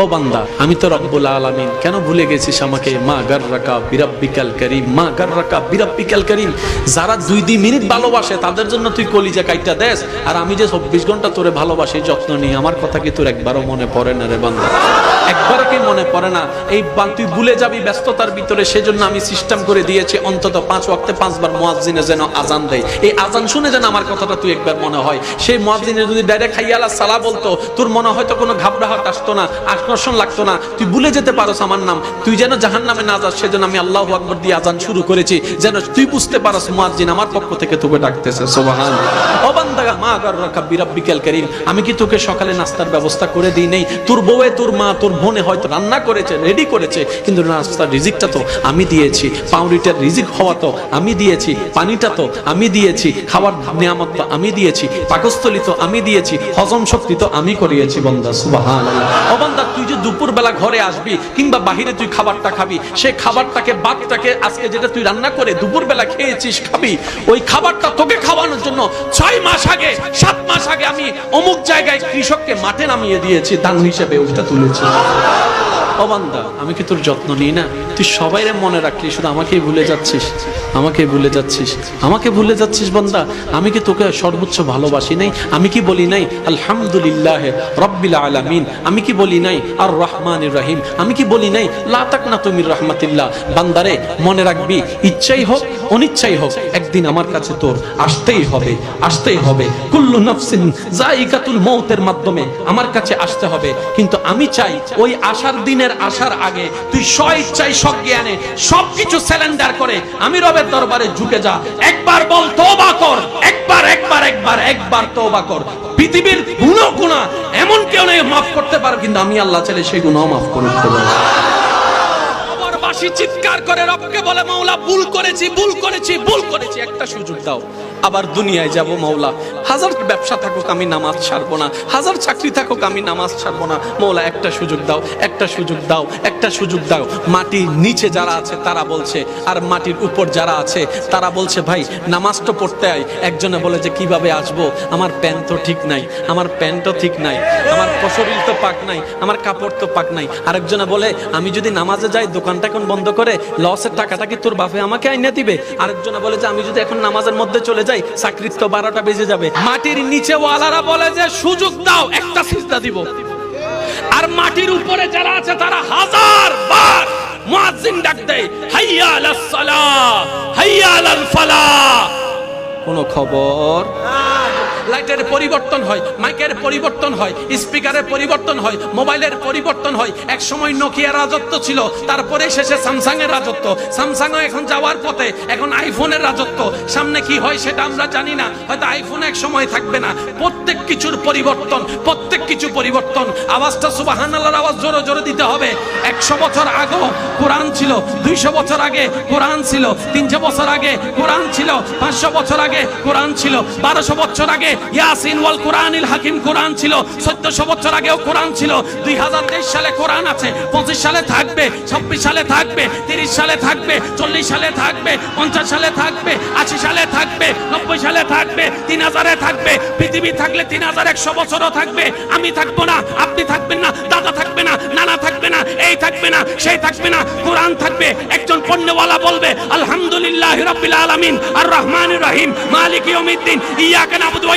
ও বান্দা, আমি তো রব্বুল আলামিন। কেন ভুলে গেছিস আমাকে? মা গার গাররাকা বিরাব্বিকাল করিম, মা গার গাররাকা বিরাব্বিকাল করিম। যারা দুই দুই মিনিট ভালোবাসে, তাদের জন্য তুই কলিজা কাইটা দেশ আর আমি যে চব্বিশ ঘণ্টা তোরে ভালোবাসি, যত্ন নিই আমার কথা কি তোর একবারও মনে পড়ে না রে বান্দা? একবারও কি মনে পড়ে না? এই তুই ভুলে যাবি ব্যস্ততার ভিতরে, সেজন্য আমি সিস্টেম করে দিয়েছি, অন্তত পাঁচ ওয়াক্তে পাঁচবার মুয়াজ্জিনে যেন আজান দেয়। এই আজান শুনে যেন আমার কথাটা তুই একবার মনে হয়। সেই মুয়াজ্জিনে যদি ডাইরেক্ট হাইয়ালা সালা বলতো, তোর মনে হয়তো কোনো ঘাবড়াহট আসতো না আকর্ষণ লাগতো না। তুই ভুলে যেতে পারোস আমার নাম। তুই যেন জাহান নামে না যাস, সেজন্য আমি আল্লাহ আকবর দিয়ে আজান শুরু করেছি। যেন তুই বুঝতে পারস মুয়াজ্জিন আমার পক্ষ থেকে তোকে ডাকতেছে, সুবহান। অবান্দাগা মা আগার রাখা বিরাব্বিকাল করিম। আমি কি তোকে সকালে নাস্তার ব্যবস্থা করে দিই? নেই। তোর বউয়ে তোর মা, তোর বোনে হয়তো রান্না করেছে রেডি করেছে, কিন্তু নাস্তার রিজিকটা তো আমি দিয়েছি। পাউরিটার রিজিক হওয়া তো আমি দিয়েছি, পানিটা তো আমি দিয়েছি খাবার নিয়ামত তো আমি দিয়েছি, পাকস্থলী তো আমি দিয়েছি, হজম শক্তি তো আমি করিয়েছি, বন্দা সুবাহান অবান্দা তুই যে দুপুর বেলা ঘরে আসবি কিংবা বাহিরে তুই খাবারটা খাবি সেই খাবারটাকে, বাদটাকে আজকে যেটা তুই রান্না করে দুপুরবেলা খেয়েছিস খাবি, ওই খাবারটা তোকে খাওয়ানোর জন্য ছয় মাস আগে, সাত মাস আগে আমি অমুক জায়গায় কৃষককে মাঠে নামিয়ে দিয়েছি, দান হিসেবে ওইটা তুলেছি। অবান্দা আমি কি তোর যত্ন নিই না? তুই সবাই মনে রাখলি শুধু আমাকেই ভুলে যাচ্ছিস আমাকে ভুলে যাচ্ছিস, আমাকে ভুলে যাচ্ছিস বান্দা। আমি কি তোকে সর্বোচ্চ ভালোবাসি নাই? আমি কি বলি নাই, আলহামদুলিল্লাহ রব্বিল আলামিন আমি কি বলি নাই আর রহমান রহিম আমি কি বলি নাই লাতাক না তুমির রহমাতিল্লাহ বান্দারে, মনে রাখবি, ইচ্ছাই হোক, অনিচ্ছাই হোক, একদিন আমার কাছে তোর আসতেই হবে আসতেই হবে। কুল্লু নফসিন জাইকাতুল মৌতের মাধ্যমে আমার কাছে আসতে হবে। কিন্তু আমি চাই, ওই আসার দিনের আসার আগে তুই স্ব ইচ্ছায় সজ্ঞানে সবকিছু স্যালেন্ডার করে। আমি রবের দরবারে ঝুঁকে যা। একবার বল তোবা কর। একবার একবার একবার একবার তোবা কর। পৃথিবীর গুণ গুণা এমন কেউ নেই, মাফ করতে পারো, কিন্তু আমি আল্লাহ চাইলে সেই গুণও মাফ করে দিতে কবরবাসী চিৎকার করে রবকে বলে, মাওলা, ভুল করেছি ভুল করেছি ভুল করেছি। একটা সুযোগ দাও। আবার দুনিয়ায় যাব মাওলা হাজার ব্যবসা থাকুক আমি নামাজ ছাড়বো না। হাজার চাকরি থাকুক আমি নামাজ ছাড়বো না। মৌলা, একটা সুযোগ দাও, একটা সুযোগ দাও, একটা সুযোগ দাও। মাটির নিচে যারা আছে, তারা বলছে, আর মাটির উপর যারা আছে, তারা বলছে, ভাই, নামাজ তো পড়তে আয়। একজনে বলে যে, কীভাবে আসব? আমার প্যান্ট তো ঠিক নাই, আমার প্যান্টও ঠিক নাই, আমার শরীর তো পাক নাই, আমার কাপড় তো পাক নাই। আরেকজনে বলে, আমি যদি নামাজে যাই, দোকানটা এখন বন্ধ করে, লসের টাকাটা কি তোর বাপে আমাকে আইনা দিবে? আরেকজনে বলে যে, আমি যদি এখন নামাজের মধ্যে চলে যাই চাকরির তো বারোটা বেজে যাবে। মাটির নিচে ওয়ালারা বলে যে, সুযোগ দাও, একটা সিস্তা দিব। আর মাটির উপরে যারা আছে, তারা হাজার বার মুয়াজ্জিন ডাক দেয়, হাইয়া আলাস সালাহ, হাইয়া আলাল ফালাহ। কোনো খবর? লাইটের পরিবর্তন হয়, মাইকের পরিবর্তন হয়, স্পিকারের পরিবর্তন হয়, মোবাইলের পরিবর্তন হয়। এক সময় নোকিয়া রাজত্ব ছিল, তারপরে শেষে স্যামসাং এর রাজত্ব। স্যামসাং এখন যাওয়ার পথে, এখন আইফোনের রাজত্ব। সামনে কি হয় সেটা আমরা জানি না, হয়তো আইফোন এক সময় থাকবে না। প্রত্যেক কিছুর পরিবর্তন, প্রত্যেক কিছু পরিবর্তন। আওয়াজটা সুবাহান আল্লাহর আওয়াজ জোরে জোরে দিতে হবে। একশো বছর আগেও কোরআন ছিল, দুইশো বছর আগে কোরআন ছিল, তিনশো বছর আগে কোরআন ছিল, পাঁচশো বছর আগে কোরআন ছিল, বারোশো বছর আগে ইয়াসিন ওয়াল কোরআনিল হাকিম কোরআন ছিল, চোদ্দশো বছর আগেও কোরআন ছিল। দুই হাজার তেইশ সালে কোরআন আছে, পঁচিশ সালে থাকবে, ছাব্বিশ সালে থাকবে, তিরিশ সালে থাকবে, চল্লিশ সালে থাকবে, পঞ্চাশ সালে থাকবে, আশি সালে থাকবে, নব্বই সালে থাকবে, তিন হাজারে থাকবে, পৃথিবী থাকলে তিন হাজার একশো বছরও থাকবে। আমি থাকব না, আপনি থাকবেন না, দাদা থাকবে না, নানা থাকবে না, এই থাকবে না, সেই থাকবে না, কোরআন থাকবে। একজন পণ্যওয়ালা বলবে, আলহামদুলিল্লাহ রাব্বিল আলামিন আর রহমান রহিম, মালিক ইয়াউমিদ্দিন, ইয়াকা নাবুদু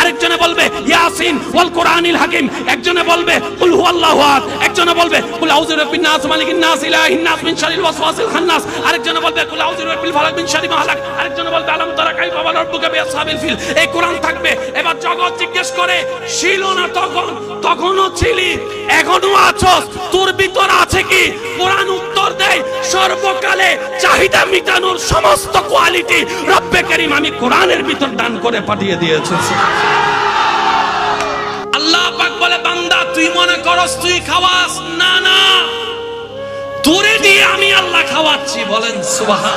আরেকজনে বলবে, ইয়াসিন ওয়াল কোরআনিল হাকিম। একজনে বলবে, কুল হুয়াল্লাহু আহাদ। একজনে বলবে, কুল আউযু বিরাব্বিন নাস, মালিকিন নাস, ইলাহিন নাস মিন শারিল ওয়াসওয়াসিল খান্নাস। আরেকজনে বলবে, কুল আউযু বিরাব্বিল ফালাক মিন শারি মা হালাক। আরেকজনে বলবে, আলাম তারা কাইফা ওয়া বিআসহাবিল ফিল। এই কোরআন থাকবে। এবার জগৎ জিজ্ঞেস করে, ছিল না তখন? তখনও ছিলি? এখনও আছস? তোর ভিতর আছে কি? কোরআন উত্তর দেয় সর্বকালে চাহিদা মিটানোর সমস্ত কোয়ালিটি রব্বে করিম আমি কোরআনের ভিতর দান করে পাঠিয়ে দিয়েছে। আল্লাহ পাক বলে, বান্দা, তুই মনে করস তুই খাওয়াস? না না। তোরে দিয়ে আমি আল্লাহ খাওয়াচ্ছি, বলেন সুবহান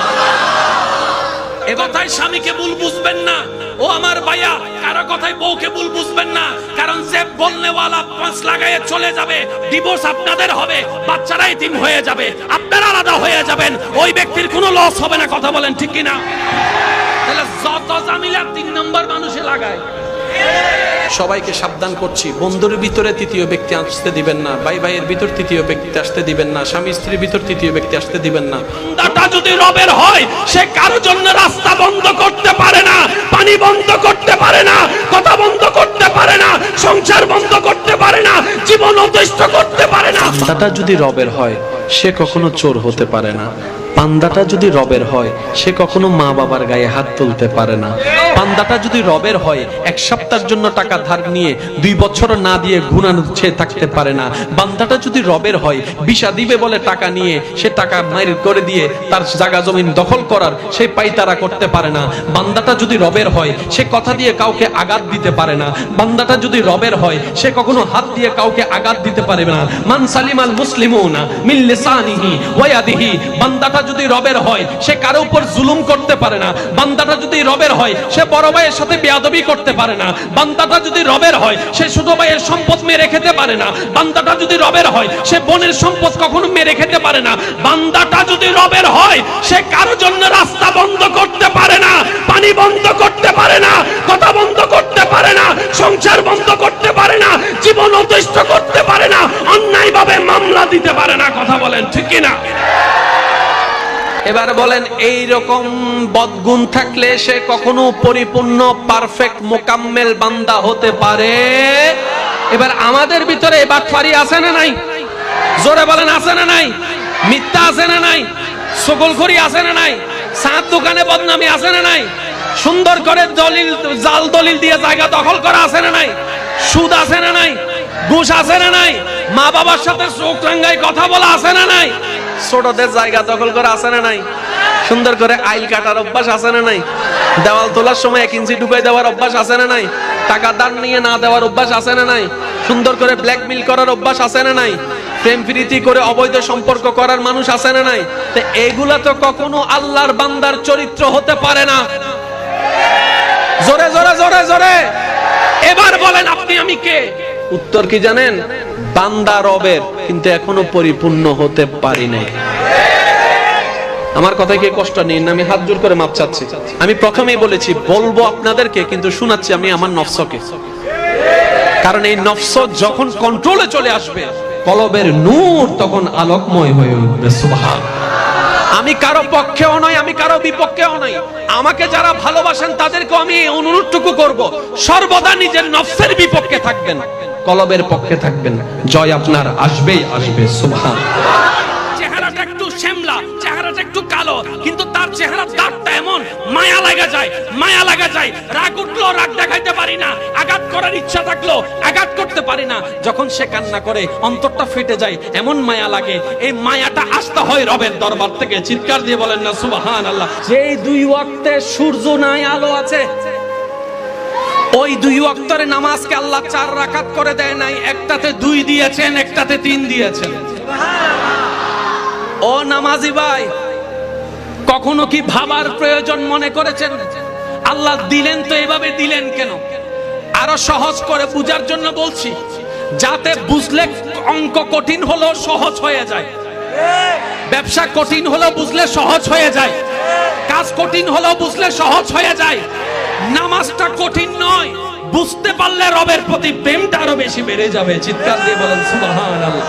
এ কথায় স্বামীকে ভুল বুঝবেন না। ও আমার ভাইয়া, কারও কথায় বউকে ভুল বুঝবেন না। কারণ যে বলনেওয়ালা পাঁচ লাগায়ে চলে যাবে ডিভোর্স আপনাদের হবে, বাচ্চারাই তিন হয়ে যাবে, আপনারা আলাদা হয়ে যাবেন, ওই ব্যক্তির কোনো লস হবে না, কথা বলেন ঠিক কিনা? তাহলে যত জামিলা তিন নম্বর মানুষে লাগায়। সবাইকে সাবধান করছি। বন্ধুর ভিতরে তৃতীয় ব্যক্তি আসতে দিবেন না। ভাই ভাইয়ের ভিতর তৃতীয় ব্যক্তি আসতে দিবেন না। স্বামী স্ত্রীর ভিতর তৃতীয় ব্যক্তি আসতে দিবেন না। বান্দাটা যদি রবের হয় সে কারোর জন্য রাস্তা বন্ধ করতে পারে না পানি বন্ধ করতে পারে না কথা বন্ধ করতে পারে না সংসার বন্ধ করতে পারে না জীবন অতিষ্ঠ করতে পারে না। পান্দাটা যদি রবের হয় সে কখনো চোর হতে পারে না। পান্দাটা যদি রবের হয়, সে কখনো মা বাবার গায়ে হাত তুলতে পারে না। পান্দাটা যদি রবের হয়, এক সপ্তাহের জন্য টাকা ধার নিয়ে দুই বছর না দিয়ে গুণানুচ্ছে থাকতে পারে না। বান্দাটা যদি রবের হয়, বিষা দিবে বলে টাকা নিয়ে, সে টাকা মাইর করে দিয়ে তার জায়গা জমিন দখল করার সে পাইতারা করতে পারে না। বান্দাটা যদি রবের হয়, সে কথা দিয়ে কাউকে আঘাত দিতে পারে না। বান্দাটা যদি রবের হয়, সে কখনো হাত দিয়ে কাউকে আঘাত দিতে পারে না। মান সালিমাল মুসলিমুনা মিন লিসানিহি ওয়া ইয়াদিহি বান্দাটা যদি রবের হয়, সে কারও উপর জুলুম করতে পারে না। বান্দাটা যদি রবের হয়, সে বড় ভাইয়ের সাথে বেয়াদবি করতে পারে না। বান্দাটা যদি রবের হয়, সে ছোট ভাইয়ের সম্পদ মেরে খেতে পারে না। বান্দাটা যদি রবের হয়, সে বোনের সম্পদ কখনো মেরে খেতে পারে না। বান্দাটা যদি রবের হয়, সে কারও জন্য রাস্তা বন্ধ করতে পারে না, পানি বন্ধ করতে পারে না, কথা বন্ধ করতে পারে না, সংসার বন্ধ করতে পারে না, জীবন অতিষ্ঠ করতে পারে না, অন্যায়ভাবে মামলা দিতে পারে না, কথা বলেন, ঠিক কি না এবার বলেন এই রকম বদগুণ থাকলে সে কখনো পরিপূর্ণ পারফেক্ট মোকাম্মেল বান্দা হতে পারে? এবার আমাদের ভিতরে এবার বাটফারি আছে না নাই? জোরে বলেন, আছে না নাই? মিথ্যা আছে না নাই? সকলখড়ি আছে না নাই? সাত দোকানে বদনামি আছে না নাই? সুন্দর করে দলিল, জাল দলিল দিয়ে জায়গা দখল করা আছে না নাই? সুদ আছে না নাই? ঘুষ আছে না নাই? মা বাবার সাথে চোখ রাঙ্গায় কথা বলা আছে না নাই? ছোটদের জায়গা দখল করা আছে না নাই? সুন্দর করে আইল কাটার অভ্যাস আছে না নাই? দেওয়াল তোলার সময় এক ইঞ্চি ঢুকাই দেওয়ার অভ্যাস আছে না নাই? টাকা দান নিয়ে না দেওয়ার অভ্যাস আছে না নাই? সুন্দর করে ব্ল্যাকমেল করার অভ্যাস আছে না নাই? প্রেম প্রীতি করে অবৈধ সম্পর্ক করার মানুষ আছে না নাই? তো এগুলা তো কখনো আল্লাহর বান্দার চরিত্র হতে পারে না। জোরে জোরে জোরে জোরে। এবার বলেন আপনি আমি কে? উত্তর কি জানেন? বান্দা রবের, কিন্তু এখনও পরিপূর্ণ হতে পারি নাই। আমার কথায় কি কষ্ট নেই আমি হাত জোর করে মাপ চাচ্ছি। আমি প্রথমেই বলেছি, বলব আপনাদেরকে, কিন্তু শোনাচ্ছি আমি আমার নফসকে। কারণ এই নফস যখন কন্ট্রোলে চলে আসবে, কলবের নূর তখন আলোকময় হয়ে উঠবে, সুবহান। আমি কারও পক্ষেও নয় আমি কারও বিপক্ষেও নয় আমাকে যারা ভালোবাসেন তাদেরকে আমি অনুরোধটুকু করব, সর্বদা নিজের নফসের বিপক্ষে থাকবেন। কলবের পক্ষে থাকবেন। জয় আপনার আসবেই আসবে সুবহান। চেহারাটা একটু শ্যামলা চেহারাটা একটু কালো কিন্তু তার চেহারা দাঁতটা এমন মায়া লাগা যায় মায়া লাগা যায়। রাগ উঠল রাগ দেখাইতে পারি না। আঘাত করার ইচ্ছা থাকল আঘাত করতে পারি না। যখন সে কান্না করে অন্তরটা ফেটে যায় এমন মায়া লাগে। এই মায়াটা আসতে হয় রবের দরবার থেকে। চিৎকার দিয়ে বলেন না সুবহান আল্লাহ যেই দুই ওয়াক্তে সূর্য নাই আলো আছে। ওই দুই ওয়াক্তরে নামাজকে আল্লাহ চার রাকাত করে দেয় নাই, একটাতে দুই দিয়েছেন, একটাতে তিন দিয়েছেন। ও নামাজি ভাই, কখনো কি ভাবার প্রয়োজন মনে করেছেন? আল্লাহ দিলেন তো এভাবে দিলেন কেন? আরও সহজ করে বুঝার জন্য বলছি, যাতে বুঝলে অঙ্ক কঠিন হলেও সহজ হয়ে যায়। ব্যবসা কঠিন হলেও বুঝলে সহজ হয়ে যায়। কাজ কঠিন হলেও বুঝলে সহজ হয়ে যায়। নামাজটা কঠিন নয়। বুঝতে পারলে রবের প্রতি প্রেমটা আরও বেশি বেড়ে যাবে। চিৎকার দিয়ে বলেন, সুবহানাল্লাহ।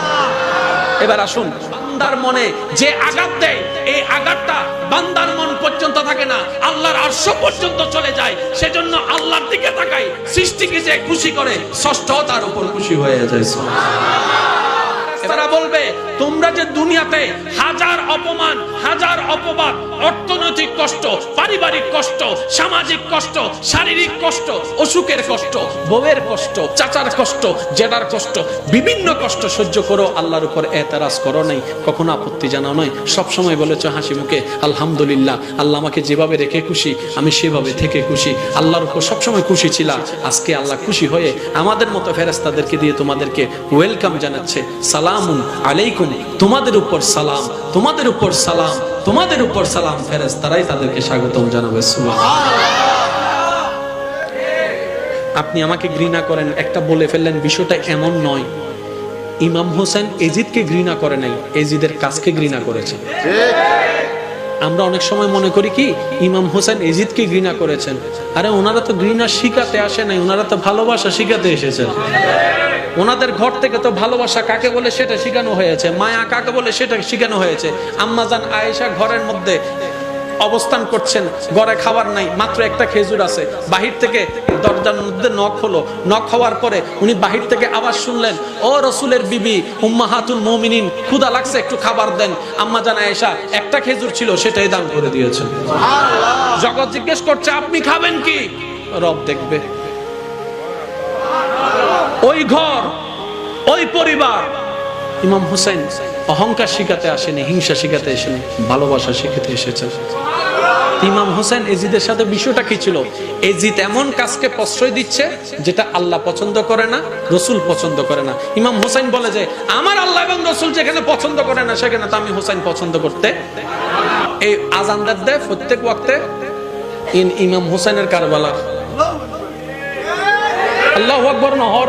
এবার আসুন, বান্দার মনে যে আঘাত দেয়, এই আঘাতটা বান্দার মন পর্যন্ত থাকে না। আল্লাহর আরশ পর্যন্ত চলে যায়। সেজন্য আল্লাহর দিকে তাকাই সৃষ্টিকে যে খুশি করে, ষষ্ঠ তার উপর খুশি হয়ে যায়। তারা বলবে, তোমরা যে দুনিয়াতে হাজার অপমান, হাজার অপবাদ, অর্থনৈতিক কষ্ট, পারিবারিক কষ্ট, সামাজিক কষ্ট, শারীরিক কষ্ট, অসুখের কষ্ট, বউয়ের কষ্ট, চাচার কষ্ট জেদার কষ্ট, বিভিন্ন কষ্ট সহ্য করো, আল্লাহর উপর এতারাজ করো নাই, কখনো আপত্তি জানাও নয় সবসময় বলেছ হাসি মুখে, আলহামদুলিল্লাহ, আল্লাহ আমাকে যেভাবে রেখে খুশি, আমি সেভাবে থেকে খুশি। আল্লাহর উপর সবসময় খুশি ছিলাম আজকে আল্লাহ খুশি হয়ে আমাদের মতো ফেরেস্তাদেরকে দিয়ে তোমাদেরকে ওয়েলকাম জানাচ্ছে। সালামুন আলাইকুম। তোমাদের উপর সালাম, তোমাদের উপর সালাম, তোমাদের উপর সালাম। ফেরেস্তারাই তাদেরকে স্বাগতম জানাবে আপনি আমাকে ঘৃণা করেন, একটা বলে ফেললেন, বিষয়টা এমন নয়। ইমাম হোসেন এজিদকে ঘৃণা করে নাই, এজিদের কাজকে ঘৃণা করেছে। আমরা অনেক সময় মনে করি কি, ইমাম হোসেন এজিদকে ঘৃণা করেছেন। আরে ওনারা তো ঘৃণা শিখাতে আসে নাই, ওনারা তো ভালোবাসা শিখাতে এসেছেন। ওনাদের ঘর থেকে তো ভালোবাসা কাকে বলে সেটা শিখানো হয়েছে, মায়া কাকে বলে সেটা শিখানো হয়েছে। আম্মাজান আয়েশা ঘরের মধ্যে অবস্থান করছেন। ঘরে খাবার নাই মাত্র একটা খেজুর আছে। বাহির থেকে দরজার মধ্যে নখ হলো। নখ হওয়ার পরে উনি বাহির থেকে আবার শুনলেন ও রসুলের বিবি উম্মাহাতুল মুমিনিন ক্ষুদা লাগছে একটু খাবার দেন। আম্মা জানা এসা একটা খেজুর ছিল সেটাই দান করে দিয়েছেন জগৎ জিজ্ঞেস করছে আপনি খাবেন কি? রব দেখবে। ওই ঘর ওই পরিবার ইমাম হুসাইন অহংকার শিখাতে আসেনি, হিংসা শিখাতে আসেনি ভালোবাসা শিখাতে এসেছেন ইমাম হোসেন এজিদের সাথে বিষয়টা কি ছিল? এজিদ এমন কাজকে প্রশ্রয় দিচ্ছে যেটা আল্লাহ পছন্দ করে না, রসুল পছন্দ করে না। ইমাম হোসেন বলে যে, আমার আল্লাহ এবং রসুল যেখানে পছন্দ করে না, সেখানে তো আমি হোসেন পছন্দ করতে এই আজানদার দেয় প্রত্যেক ওয়াক্তে ইন ইমাম হোসেনের কারবালা আল্লাহ আকবর না হর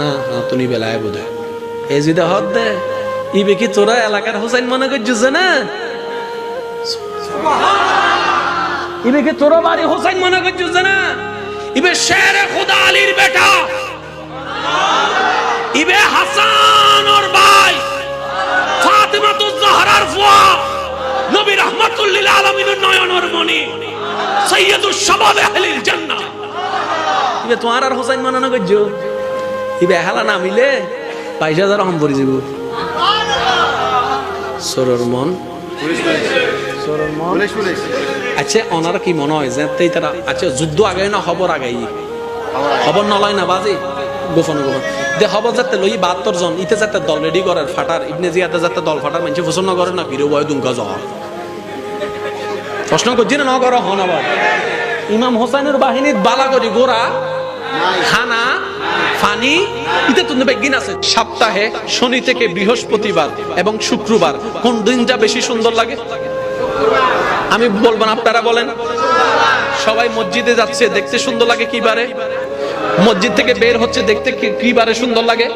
না তুমি বেলায় বোধ এজিদে হদ দে ইবে কি তোরা এলাকার হোসেন মনে করছিস না? ইবে কি তোরা বাড়ি হোসেন মনে করছিস না? ইবে শেরে খুদা আলীর বেটা। ইবে হাসান ওর ভাই। ফাতিমা তো জাহরার ফুয়া। নবী রহমাতুল্লিল আলামিনের নয়নের মণি। সৈয়দুস শাবাব আহলিল জান্নাহ। ইবে তোমার আর হোসেন মনে না ইবে না মিলে? পয়সা যারা হম পরি যাব। সরর মন। আচ্ছা কি মনে হয়? তারা আচ্ছা যুদ্ধ আগে না খবর আগে খবর নলয় না বাজি? গোপন দে যাতে লই বাহাত্তর জন। ইতে যাতে দল রেডি করার ফাটার ইবনে জিয়াতে যাতে দল ফাটার মানুষ পছন্দ করে না বিরো বয় দুঙ্গা জহর প্রশ্ন করছি না নগর হন আবার। ইমাম হোসেনের বাহিনীর বালাগরি গোড়া খানা। ফানি? এটা তো বেগিন আছে সপ্তাহে শনি থেকে বৃহস্পতিবার এবং শুক্রবার। কোন দিনটা বেশি সুন্দর লাগে? আমি বলব না, আপনারা বলেন। সবাই মসজিদে যাচ্ছে, দেখতে সুন্দর লাগে কি বারে? মসজিদ থেকে বের হচ্ছে দেখতে কি- বারে সুন্দর লাগে?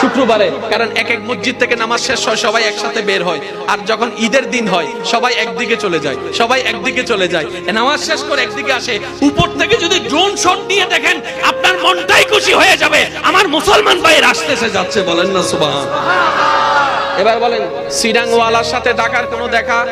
শুক্রবারে, কারণ এক এক মসজিদ থেকে নামাজ শেষ হয়, সবাই একসাথে বের হয়। আর যখন ঈদের দিন হয়, সবাই একদিকে চলে যায়, সবাই একদিকে চলে যায়। নামাজ শেষ করে একদিকে আসে। উপর থেকে যদি ড্রোন শট নিয়ে দেখেন, আপনার মনটাই খুশি হয়ে যাবে। আমার মুসলমান ভাইয়ের আসতেছে, যাচ্ছে, বলেন না, সুবহান। এবার বলেন সিরাংওয়ালার সাথে ঢাকার কোনো দেখা?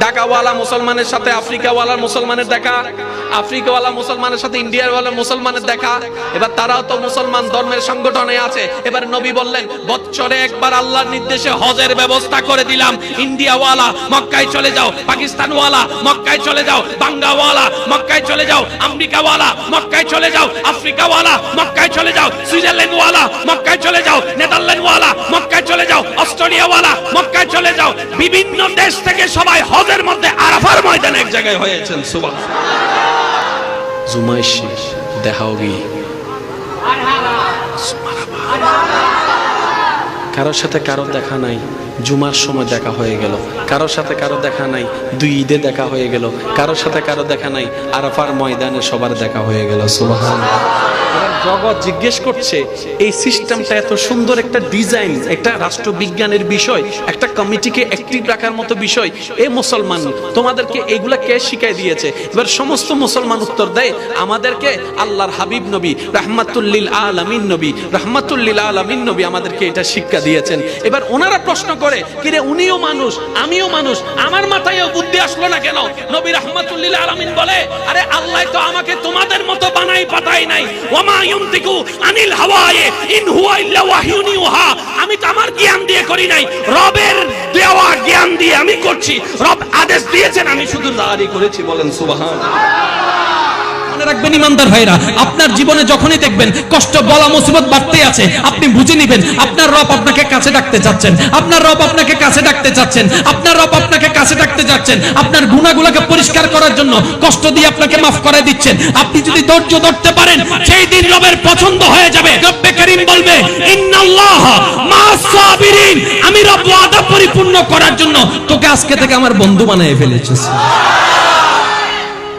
ঢাকাওয়ালা মুসলমানের সাথে আফ্রিকাওয়ালার মুসলমানের দেখা, আফ্রিকাওয়ালা মুসলমানের সাথে ইন্ডিয়াওয়ালা মুসলমানের দেখা। এবার তারাও তো মুসলমান ধর্মের সংগঠনে আছে। এবার নবী বললেন, বৎসরে একবার আল্লাহর নির্দেশে হজের ব্যবস্থা করে দিলাম। ইন্ডিয়াওয়ালা, মক্কায় চলে যাও। পাকিস্তানওয়ালা, মক্কায় চলে যাও। বাঙ্গাওয়ালা, মক্কায় চলে যাও। আমেরিকাওয়ালা, মক্কায় চলে যাও। আফ্রিকাওয়ালা, মক্কায় চলে যাও। সুইজারল্যান্ডওয়ালা, মক্কায় চলে যাও। নেদারল্যান্ডওয়ালা, মক্কায় চলে যাও। অস্ট্রেলিয়াওয়ালা, মক্কায় চলে যাও। বিভিন্ন দেশ থেকে সবাই হজের মধ্যে আরাফার ময়দানে এক জায়গায় হয়েছেন সুবাহ জুমাইশি দেখাওগি কারোর সাথে কারোর দেখা নাই, জুমার সময় দেখা হয়ে গেল। কারোর সাথে কারও দেখা নাই, দুই ঈদে দেখা হয়ে গেল। কারোর সাথে কারও দেখা নাই, আরাফার ময়দানে সবার দেখা হয়ে গেল সুবহান জগৎ জিজ্ঞেস করছে, এই সিস্টেমটা এত সুন্দর একটা ডিজাইন একটা রাষ্ট্রবিজ্ঞানের বিষয়, একটা কমিটিকে অ্যাক্টিভ রাখার মতো বিষয়। এ মুসলমান, তোমাদেরকে এগুলা কে শিখাই দিয়েছে? এবার সমস্ত মুসলমান উত্তর দেয়, আমাদেরকে আল্লাহর হাবিব নবী, রাহমাতুল্লিল আলামিন নবী, রাহমাতুল্লিল আলামিন নবী আমাদেরকে এটা শিক্ষা দিয়েছেন। এবার ওনারা প্রশ্ন করে, কিরে, উনিও মানুষ, আমিও মানুষ, আমার মাথায়ও বুদ্ধি আসলো না কেন? নবী রাহমাতুল্লিল আলামিন বলে, আরে আল্লাহ তো আমাকে তোমাদের মতো বানাই পাঠাই নাই। ওমা ইউনতিকু আনিল হাওয়ায়ে, ইন হুয়া ইল্লা ইউহা। আমি তো আমার জ্ঞান দিয়ে করি নাই। রবের দেওয়া জ্ঞান দিয়ে আমি করছি। রব আদেশ দিয়েছেন, আমি শুধু জারি করেছি, বলেন সুবহান মানে রাখবেন ইমানদার ভাইরা, আপনার জীবনে যখনই দেখবেন কষ্ট, বলা, মুসিবত বাড়তে আছে, আপনি বুঝে নেবেন, আপনার রব আপনাকে কাছে ডাকতে চাচ্ছেন, আপনার রব আপনাকে কাছে ডাকতে চাচ্ছেন, আপনার রব আপনাকে কাছে ডাকতে চাচ্ছেন, আপনার গুণাগুলোকে পরিষ্কার করার জন্য কষ্ট দিয়ে আপনাকে মাফ করে দিচ্ছেন। আপনি যদি ধৈর্য ধরতে পারেন, সেই দিন রবের পছন্দ হয়ে যাবে। রব্বে করিম বলবে, ইন্নাল্লাহ মা'আস সাবিরিন। আমি রব ওয়াদা পরিপূর্ণ করার জন্য তোকে আজকে থেকে আমার বন্ধু বানিয়ে ফেলেছি।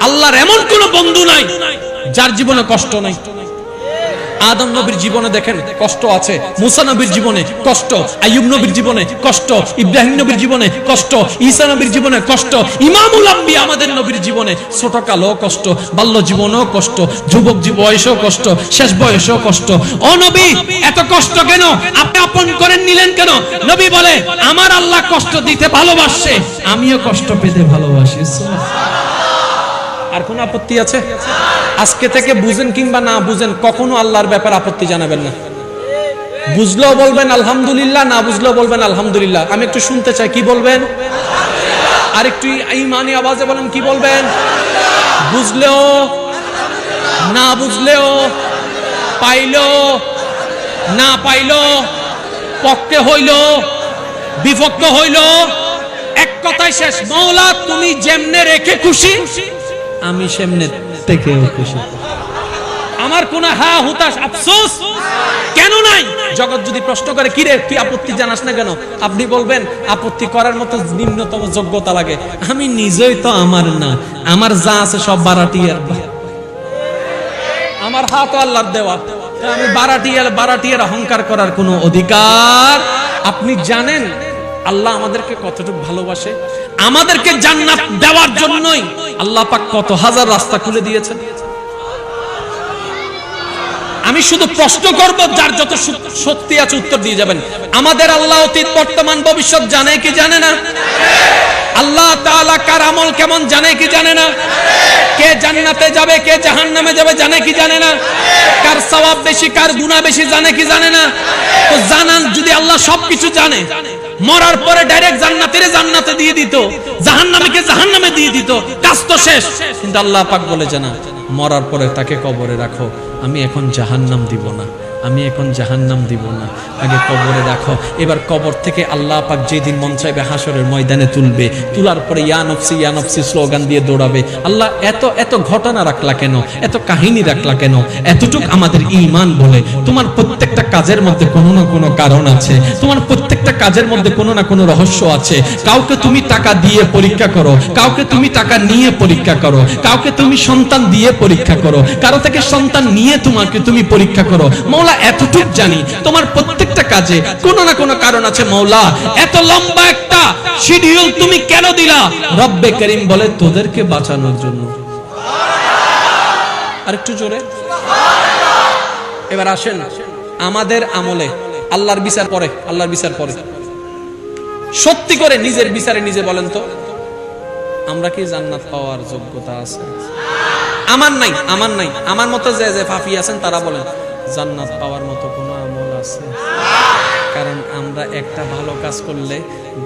আল্লাহর এমন কোন বন্ধু নাই যার জীবনে কষ্ট নাই। আদম নবীর জীবনে দেখেন কষ্ট আছে, মুসা নবীর জীবনে কষ্ট, আইয়ুব নবীর জীবনে কষ্ট, ইব্রাহিম নবীর জীবনে কষ্ট, ঈসা নবীর জীবনে কষ্ট, ইমামুল আম্বিয়া আমাদের নবীর জীবনে ছোটকালও কষ্ট, বাল্য জীবনও কষ্ট, যুবক বয়সও কষ্ট, শেষ বয়সও কষ্ট। ও নবী, এত কষ্ট কেন? আপনি আপন করেন নিলেন কেন? নবী বলে, আমার আল্লাহ কষ্ট দিতে ভালোবাসে, আমিও কষ্ট পেতে ভালোবাসি। আর কোন আপত্তি আছে? আজকে থেকে বুঝেন কিংবা না বুঝেন, কখনো আল্লাহর ব্যাপার আপত্তি জানাবেন না। বুঝলেও বলবেন, আলহামদুলিল্লাহ না বুঝলেও বলবেন, আলহামদুলিল্লাহ আমি একটু শুনতে চাই, কি বলবেন? আর একটু ইমানি আওয়াজে বলেন, কি বলবেন? বুঝলেও, না বুঝলেও পাইলো না পাইলো পক্ষে হইল বিপক্ষ হইল এক কথায় শেষ। মৌলা, তুমি যেমনে রেখে খুশি আমি সেমনে থেকেও খুশি। আমার কোন হা হুতাশ আফসোস কেন নাই? জগৎ যদি প্রশ্ন করে, কিরে, তুই আপত্তি জানাস না কেন? আপনি বলবেন, আপত্তি করার মতো নিম্নতম যোগ্যতা লাগে। আমি নিজেই তো আমার না, আমার যা আছে সব বারাটিয়ার। আমার হাত আল্লাহর দেওয়া। আমি বারাটিয়ার বারাটিয়ার অহংকার করার কোনো অধিকার। আপনি জানেন আল্লাহ আমাদেরকে কতটুকু ভালোবাসে? আমাদেরকে জান্নাত দেওয়ার জন্যই আল্লাহ পাক কত হাজার রাস্তা খুলে দিয়েছেন। আমি শুধু প্রশ্ন করব, যার যত শক্তি আছে উত্তর দিয়ে যাবেন। আমাদের আল্লাহ অতীত, বর্তমান, ভবিষ্যৎ জানে কি জানে না? আল্লাহ তাআলা কার আমল কেমন জানে কি জানে না? কে জান্নাতে যাবে, কে জাহান্নামে যাবে জানে কি জানে না? কার সওয়াব বেশি, কার গুনাহ বেশি জানে কি জানে না? তো জানান, যদি আল্লাহ সবকিছু জানে মরার পরে ডাইরেক্ট জান্নাতের জান্নাতে দিয়ে দিত। জাহান্নামীকে জাহান্নামে দিয়ে দিত। কাজ তো শেষ। কিন্তু আল্লাহ পাক বলে জানা মরার পরে তাকে কবরে রাখো, আমি এখন জাহান্নাম দিব না। আমি এখন জাহান্নাম দিব না। আগে কবরে রাখো। এবার কবর থেকে আল্লাহ পাক যেদিন মন চাইবে হাসরের ময়দানে তুলবে। তোলার পরে ইয়া নফসি ইয়া নফসি স্লোগান দিয়ে দৌড়াবে। আল্লাহ এত এত ঘটনা রাখলা কেন? এত কাহিনী রাখলা কেন? এতটুক আমাদের ঈমান বলে। তোমার প্রত্যেকটা কাজের মধ্যে কোনো না কোনো কারণ আছে। তোমার প্রত্যেকটা কাজের মধ্যে কোনো না কোনো রহস্য আছে। কাউকে তুমি টাকা দিয়ে পরীক্ষা করো। কাউকে তুমি টাকা নিয়ে পরীক্ষা করো। কাউকে তুমি সন্তান দিয়ে পরীক্ষা করো। কারও থেকে সন্তান নিয়ে তোমাকে তুমি পরীক্ষা করো। মৌলা এতটুক জানি, তোমার প্রত্যেকটা কাজে কোনো না কোনো কারণ আছে মৌলা। এত লম্বা একটা শিডিউল তুমি কেন দিলা? রব্বে করিম বলে, তোদেরকে বাঁচানোর জন্য। আরেকটু জোরে। এবার আসেন, আমাদের আমলে, আল্লাহর বিচার পরে, আল্লাহর বিচার পরে। সত্যি করে নিজের বিচারে নিজে বলেন তো, আমরা কি জান্নাত পাওয়ার যোগ্যতা আছে? আমার নাই আমার নাই, আমার মতো যে যে ফাফি আছেন তারা বলেন। জান্নাত পাওয়ার মতো কোনো আমল আছে? কারণ আমরা একটা ভালো কাজ করলে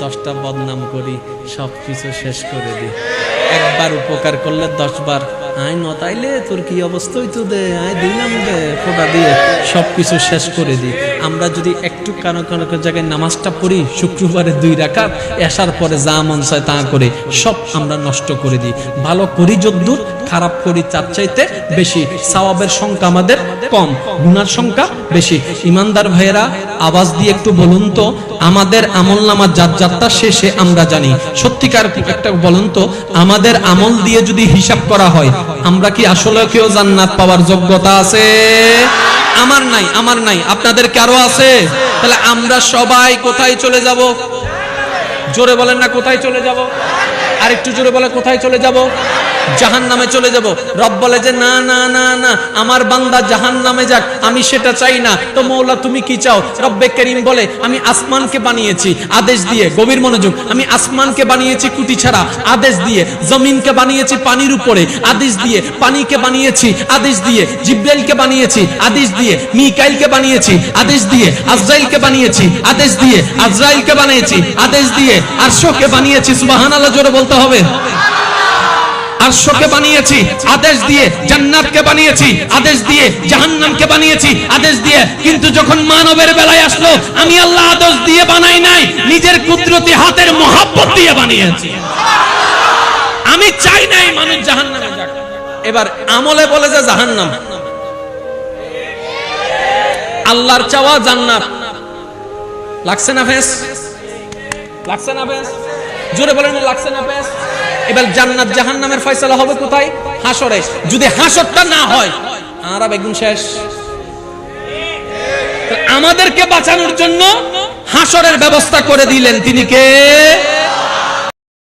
দশটা বদনাম করি সব কিছু শেষ করে দিই। একবার উপকার করলে দশবার, আয় তাইলে তোর কি অবস্থাই তো দে, আয় দিলাম দে ফোটা দিয়ে সব কিছু শেষ করে দিই। আমরা যদি একটু কারও কারও জায়গায় নামাজটা পড়ি, শুক্রবারে দুই রাখাত আসার পরে যা মন চায় তা করে, সব আমরা নষ্ট করে দিই। ভালো করি যদ্দূর খারাপ করি তার চাইতে বেশি। সওয়াবের সংখ্যা আমাদের কম, গুনার সংখ্যা বেশি। ইমানদার ভাইয়েরা, আওয়াজ দিয়ে একটু বলুন তো, আমাদের আমল নামার যার যাত্রা শেষে আমরা জানি। সত্যিকার একটা বলুন তো, আমাদের আমল দিয়ে যদি হিসাব করা হয়, আমরা কি আসলে কেউ জান্নাত পাওয়ার যোগ্যতা আছে? আমার নাই আমার নাই। আপনাদের কারও আছে? তাহলে আমরা সবাই কোথায় চলে যাব? জোরে বলেন না কোথায় চলে যাব? আর একটু জোরে বলে কোথায় চলে যাব? জাহান নামে চলে যাব। রব বলে যে, না না না না, আমার বান্দা জাহান নামে যাক, আমি সেটা চাই না। তো মৌলা, তুমি কি চাও? রব্বে করিম বলে, আমি আসমানকে বানিয়েছি আদেশ দিয়ে, গভীর মনোযোগ, আমি আসমানকে বানিয়েছি কুটি ছাড়া, আদেশ দিয়ে, জমিনকে বানিয়েছি পানির উপরে, আদেশ দিয়ে, পানিকে বানিয়েছি, আদেশ দিয়ে, জিব্রাইলকে বানিয়েছি, আদেশ দিয়ে, মিকাইলকে বানিয়েছি, আদেশ দিয়ে, আজরাইলকে বানিয়েছি, আদেশ দিয়ে, আজরাইলকে বানিয়েছি, আদেশ দিয়ে, আরশকে বানিয়েছি। সুবহানাল্লাহ, জোরে বলতে হবে। আরশকে বানিয়েছি, আদেশ দিয়ে জান্নাতকে বানিয়েছি, আদেশ দিয়ে জাহান্নামকে বানিয়েছি, আদেশ দিয়ে। কিন্তু যখন মানবের বেলায় আসলো, আমি আল্লাহ আদেশ দিয়ে বানাই নাই, নিজের কুদরতি হাতের মহাব্বত দিয়ে বানিয়েছি। আমি চাই নাই মানুষ জাহান্নামে যাক। এবার আমলে বলে যে জাহান্নাম। আল্লাহর চাওয়া জান্নাত। লাগছে না ফেস? লাগছে না ফেস? জোরে বলেন, লাগছে না ফেস? এবার জান্নাত জাহান্নামের ফয়সালা হবে কোথায়? হাসরে যদি হাসরটা না হয়, আর বেগুন শেষ। আমাদেরকে বাঁচানোর জন্য হাসরের ব্যবস্থা করে দিলেন। তিনি কে?